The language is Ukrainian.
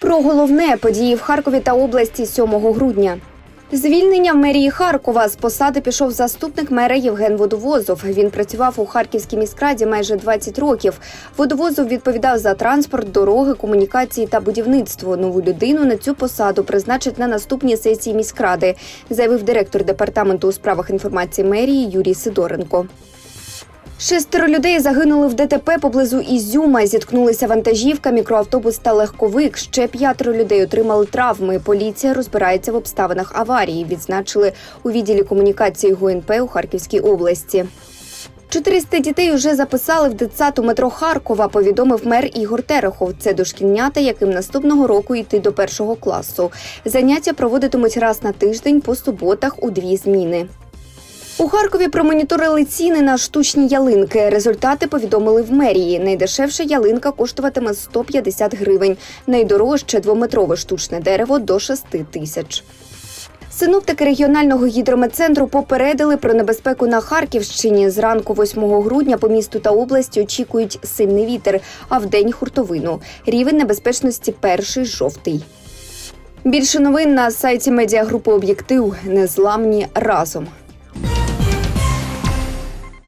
Про головне події в Харкові та області 7 грудня. Звільнення в мерії Харкова з посади пішов заступник мера Євген Водовозов. Він працював у Харківській міськраді майже 20 років. Водовозов відповідав за транспорт, дороги, комунікації та будівництво. Нову людину на цю посаду призначать на наступній сесії міськради, заявив директор департаменту у справах інформації мерії Юрій Сидоренко. Шестеро людей загинули в ДТП поблизу Ізюма. Зіткнулися вантажівка, мікроавтобус та легковик. Ще п'ятеро людей отримали травми. Поліція розбирається в обставинах аварії. Відзначили у відділі комунікації ГУНП у Харківській області. 400 дітей уже записали в дитсад у метро Харкова, повідомив мер Ігор Терехов. Це дошкільнята, яким наступного року йти до першого класу. Заняття проводитимуть раз на тиждень по суботах у дві зміни. У Харкові промоніторили ціни на штучні ялинки. Результати повідомили в мерії. Найдешевша ялинка коштуватиме 150 гривень, найдорожче двометрове штучне дерево до 6 тисяч. Синоптики регіонального гідрометцентру попередили про небезпеку на Харківщині. Зранку 8 грудня по місту та області очікують сильний вітер, а вдень хуртовину. Рівень небезпечності перший жовтий. Більше новин на сайті медіагрупи Об'єктив. Незламні разом.